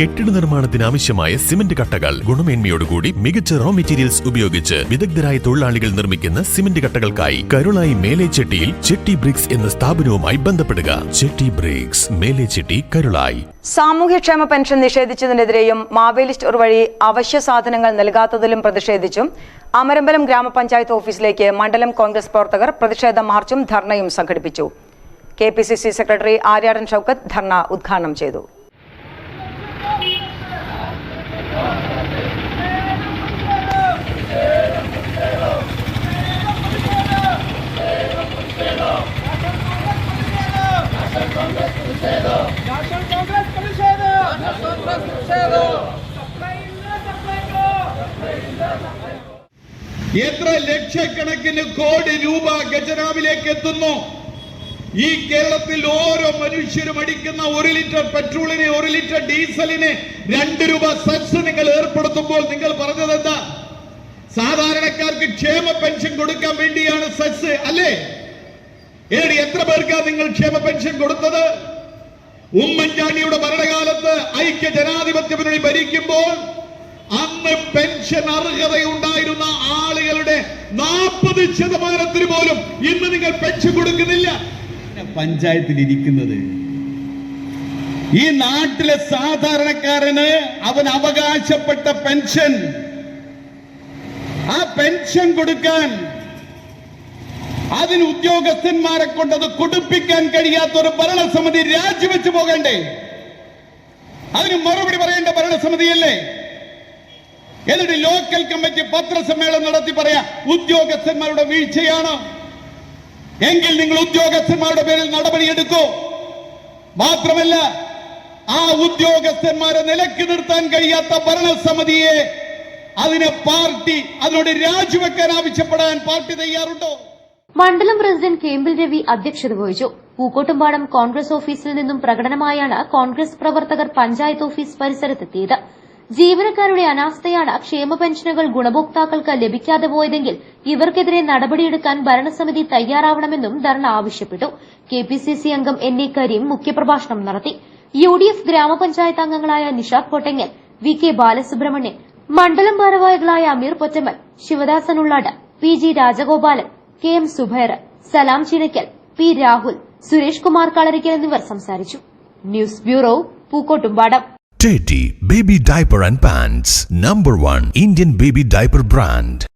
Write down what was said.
കെട്ടിട നിർമ്മാണത്തിന് ആവശ്യമായ സിമന്റ് കട്ടകൾ. ഗുണമേന്മയോടുകൂടി മികച്ച റോ മെറ്റീരിയൽസ് ഉപയോഗിച്ച് വിദഗ്ധരായ തൊഴിലാളികൾ നിർമ്മിക്കുന്ന സിമന്റ് കട്ടകൾക്കായി കരുളായി മേലേച്ചെട്ടിയിൽ ചെട്ടി ബ്രിക്സ് എന്ന സ്ഥാപനവുമായി ബന്ധപ്പെടുക. ചെട്ടി ബ്രിക്സ് മേലേച്ചെട്ടി കരുളായി. സാമൂഹ്യക്ഷേമ പെൻഷൻ നിഷേധിച്ചതിനെതിരെയും മാവേലി സ്റ്റോർ വഴി അവശ്യ സാധനങ്ങൾ നൽകാത്തതിലും പ്രതിഷേധിച്ചും അമരമ്പലം ഗ്രാമപഞ്ചായത്ത് ഓഫീസിലേക്ക് മണ്ഡലം കോൺഗ്രസ് പ്രവർത്തകർ പ്രതിഷേധ മാർച്ചും ധർണയും സംഘടിപ്പിച്ചു. K P C C secretary Aryadan Shoukath dharna ഉദ്ഘാടനം ചെയ്തു നാഷണൽ കോൺഗ്രസ് പ്രതിഷേധം നാഷണൽ കോൺഗ്രസ് പ്രതിഷേധം സപ്ലൈ ഇല്ല സപ്ലൈ എത്ര ലക്ഷക്കണക്കിന് കോടി രൂപ ഖജനാവിലേക്ക് എത്തുന്നു? ഈ കേരളത്തിൽ ഓരോ മനുഷ്യരും അടിക്കുന്ന ഒരു ലിറ്റർ പെട്രോളിന് ഒരു ലിറ്റർ ഡീസലിന് രണ്ട് രൂപ സെസ് നിങ്ങൾ ഏർപ്പെടുത്തുമ്പോൾ നിങ്ങൾ പറഞ്ഞത് എന്താ? സാധാരണക്കാർക്ക് ക്ഷേമ പെൻഷൻ കൊടുക്കാൻ വേണ്ടിയാണ് സെസ് അല്ലേ? എത്ര പേർക്കാണ് നിങ്ങൾ ക്ഷേമ പെൻഷൻ കൊടുത്തത്? ഉമ്മൻചാണ്ടിയുടെ ഭരണകാലത്ത് ഐക്യ ജനാധിപത്യ മുന്നണി ഭരിക്കുമ്പോൾ അന്ന് പെൻഷൻ അർഹതയുണ്ടായിരുന്ന ആളുകളുടെ നാൽപ്പത് ശതമാനത്തിന് പോലും ഇന്ന് നിങ്ങൾ പെൻഷൻ കൊടുക്കുന്നില്ല. പഞ്ചായത്തിൽ ഇരിക്കുന്നത് ഈ നാട്ടിലെ സാധാരണക്കാരന് അവൻ അവകാശപ്പെട്ട പെൻഷൻ. ആ പെൻഷൻ കൊടുക്കാൻ അതിന് ഉദ്യോഗസ്ഥന്മാരെ കൊണ്ട് അത് കൊടുപ്പിക്കാൻ കഴിയാത്ത ഒരു ഭരണസമിതി രാജിവെച്ച് പോകണ്ടേ? അതിന് മറുപടി പറയേണ്ട ഭരണസമിതിയല്ലേ? എന്നിട്ട് ലോക്കൽ കമ്മിറ്റി പത്രസമ്മേളനം നടത്തി പറയാ ഉദ്യോഗസ്ഥന്മാരുടെ വീഴ്ചയാണ്. എങ്കിൽ നിങ്ങൾ ഉദ്യോഗസ്ഥന്മാരുടെ പേരിൽ നടപടി എടുക്കൂ. മാത്രമല്ല ആ ഉദ്യോഗസ്ഥന്മാരെ നിലയ്ക്ക് നിർത്താൻ കഴിയാത്ത ഭരണസമിതിയെ അതിനെ പാർട്ടി അതിനോട് രാജിവെക്കാൻ ആവശ്യപ്പെടാൻ പാർട്ടി തയ്യാറുണ്ടോ? മണ്ഡലം പ്രസിഡന്റ് കേമ്പിൽ രവി അധ്യക്ഷത വഹിച്ചു. പൂക്കോട്ടുംപാടം കോൺഗ്രസ് ഓഫീസിൽ നിന്നും പ്രകടനമായാണ് കോൺഗ്രസ് പ്രവർത്തകർ പഞ്ചായത്ത് ഓഫീസ് പരിസരത്തെത്തിയത്. ജീവനക്കാരുടെ അനാസ്ഥയാണ് ക്ഷേമ പെൻഷനുകൾ ഗുണഭോക്താക്കൾക്ക് ലഭിക്കാതെ പോയതെങ്കിൽ ഇവർക്കെതിരെ നടപടിയെടുക്കാൻ ഭരണസമിതി തയ്യാറാവണമെന്നും ധർണ ആവശ്യപ്പെട്ടു. കെ പി സി സി അംഗം എൻ എ കരീം മുഖ്യപ്രഭാഷണം നടത്തി. യു ഡി എഫ് ഗ്രാമപഞ്ചായത്ത് അംഗങ്ങളായ നിഷാദ് പൊട്ടങ്ങൽ വി കെ ബാലസുബ്രഹ്മണ്യൻ മണ്ഡലം ഭാരവാഹികളായ Ameer Pottammal Sivadasan Ullad P G Rajagopalan K M Zubair Salam Chinakkal P Rahul Suresh Kumar Kalarikkal എന്നിവർ സംസാരിച്ചു. News bureau Pookkottumpadam. Teddy baby Diaper and Pants. Number 1 Indian baby Diaper Brand.